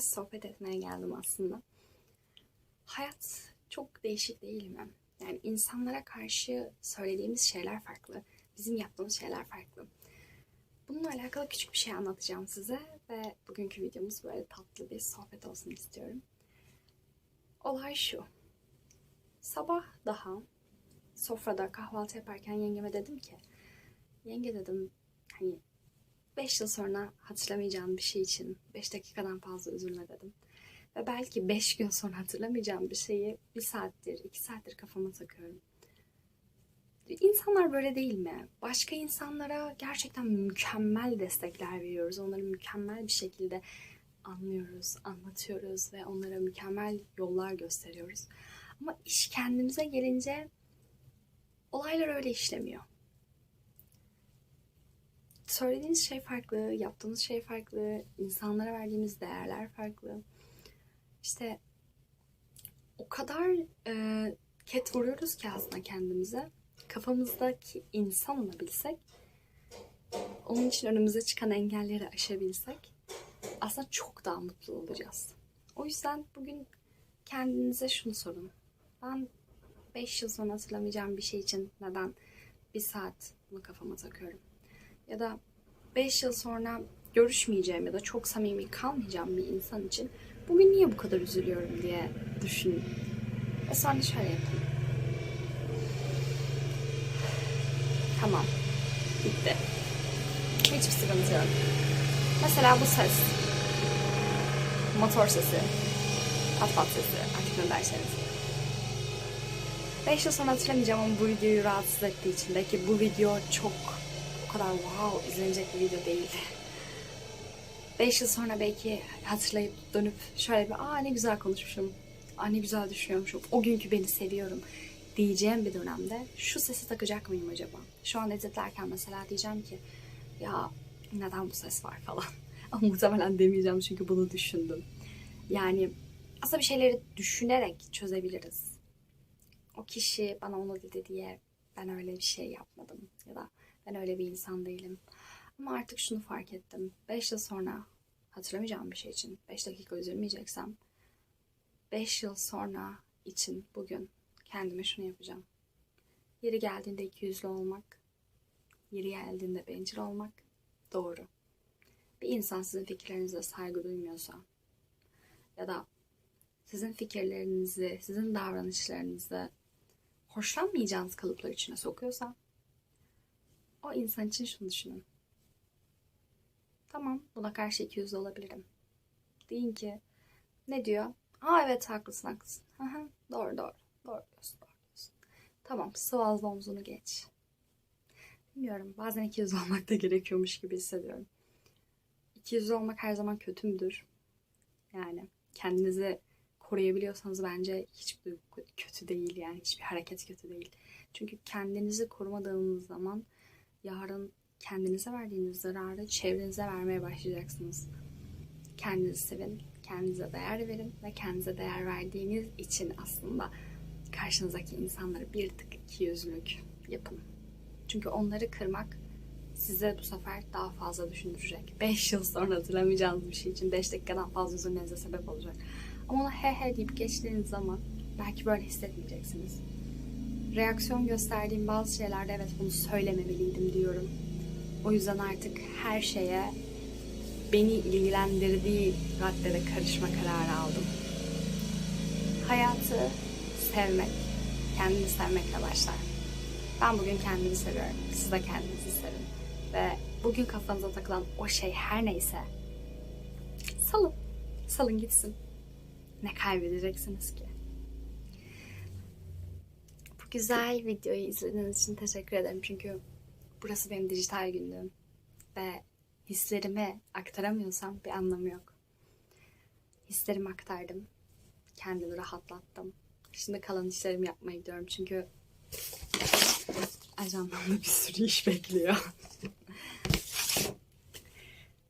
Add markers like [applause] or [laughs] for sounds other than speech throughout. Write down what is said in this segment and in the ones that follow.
sohbet etmeye geldim aslında. Hayat çok değişik değil mi? Yani insanlara karşı söylediğimiz şeyler farklı. Bizim yaptığımız şeyler farklı. Bununla alakalı küçük bir şey anlatacağım size ve bugünkü videomuz böyle tatlı bir sohbet olsun istiyorum. Olay şu. Sabah daha sofrada kahvaltı yaparken yengeme dedim ki yenge dedim hani 5 yıl sonra hatırlamayacağım bir şey için 5 dakikadan fazla üzülme dedim. Ve belki 5 gün sonra hatırlamayacağım bir şeyi bir saattir, 2 saattir kafama takıyorum. İnsanlar böyle değil mi? Başka insanlara gerçekten mükemmel destekler veriyoruz. Onları mükemmel bir şekilde anlıyoruz, anlatıyoruz ve onlara mükemmel yollar gösteriyoruz. Ama iş kendimize gelince olaylar öyle işlemiyor. Söylediğiniz şey farklı, yaptığınız şey farklı, insanlara verdiğimiz değerler farklı. İşte o kadar e, ket vuruyoruz ki aslında kendimize. Kafamızdaki insan olabilsek, onun için önümüze çıkan engelleri aşabilsek aslında çok daha mutlu olacağız. O yüzden bugün kendinize şunu sorun. Ben 5 yıl sonra hatırlamayacağım bir şey için neden bir saat bunu kafama takıyorum? Ya da 5 yıl sonra görüşmeyeceğim ya da çok samimi kalmayacağım bir insan için bugün niye bu kadar üzülüyorum diye düşünün. Ve sonra şöyle yapın. Tamam. Bitti. Hiçbir sıkıntı yok. Mesela bu ses. Motor sesi. Pat sesi. Artık ne derseniz. 5 yıl sonra hatırlamayacağım ama bu videoyu rahatsız ettiği için de ki bu video çok o kadar wow izlenecek bir video değildi. 5 yıl sonra belki hatırlayıp dönüp şöyle bir aa ne güzel konuşmuşum. Aa ne güzel düşünüyormuşum. O günkü beni seviyorum diyeceğim bir dönemde şu sesi takacak mıyım acaba? Şu an editlerken mesela diyeceğim ki ya neden bu ses var falan. [laughs] Ama muhtemelen demeyeceğim çünkü bunu düşündüm. Yani aslında bir şeyleri düşünerek çözebiliriz. O kişi bana onu dedi diye ben öyle bir şey yapmadım ya da ben öyle bir insan değilim. Ama artık şunu fark ettim. 5 yıl sonra hatırlamayacağım bir şey için 5 dakika üzülmeyeceksem 5 yıl sonra için bugün kendime şunu yapacağım. Yeri geldiğinde iki yüzlü olmak, yeri geldiğinde bencil olmak doğru. Bir insan sizin fikirlerinize saygı duymuyorsa ya da sizin fikirlerinizi, sizin davranışlarınızı hoşlanmayacağınız kalıplar içine sokuyorsa o insan için şunu düşünün. Tamam, buna karşı iki yüzlü olabilirim. Deyin ki, ne diyor? Aa evet haklısın haklısın. Aha, doğru doğru. Doğru diyorsun, doğru diyorsun. Tamam, sıvazla omzunu geç. Bilmiyorum, bazen iki yüzlü olmak da gerekiyormuş gibi hissediyorum. İki yüzlü olmak her zaman kötü müdür? Yani kendinizi koruyabiliyorsanız bence hiçbir kötü değil yani hiçbir hareket kötü değil. Çünkü kendinizi korumadığınız zaman yarın kendinize verdiğiniz zararı çevrenize vermeye başlayacaksınız. Kendinizi sevin, kendinize değer verin ve kendinize değer verdiğiniz için aslında karşınızdaki insanları bir tık iki yüzlülük yapın. Çünkü onları kırmak size bu sefer daha fazla düşündürecek. 5 yıl sonra hatırlamayacağınız bir şey için 5 dakikadan fazla üzülmenize sebep olacak. Ama ona he he deyip geçtiğiniz zaman belki böyle hissetmeyeceksiniz. Reaksiyon gösterdiğim bazı şeylerde evet bunu söylememeliydim diyorum. O yüzden artık her şeye beni ilgilendirdiği raddede karışma kararı aldım. Hayatı sevmek, kendini sevmekle başlar. Ben bugün kendimi seviyorum. Siz de kendinizi sevin. Ve bugün kafanıza takılan o şey her neyse salın. Salın gitsin. Ne kaybedeceksiniz ki? Güzel videoyu izlediğiniz için teşekkür ederim. Çünkü burası benim dijital günlüğüm. Ve hislerimi aktaramıyorsam bir anlamı yok. Hislerimi aktardım. Kendimi rahatlattım. Şimdi kalan işlerimi yapmaya gidiyorum. Çünkü ajandamda bir sürü iş bekliyor.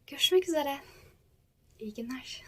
Görüşmek üzere. İyi günler.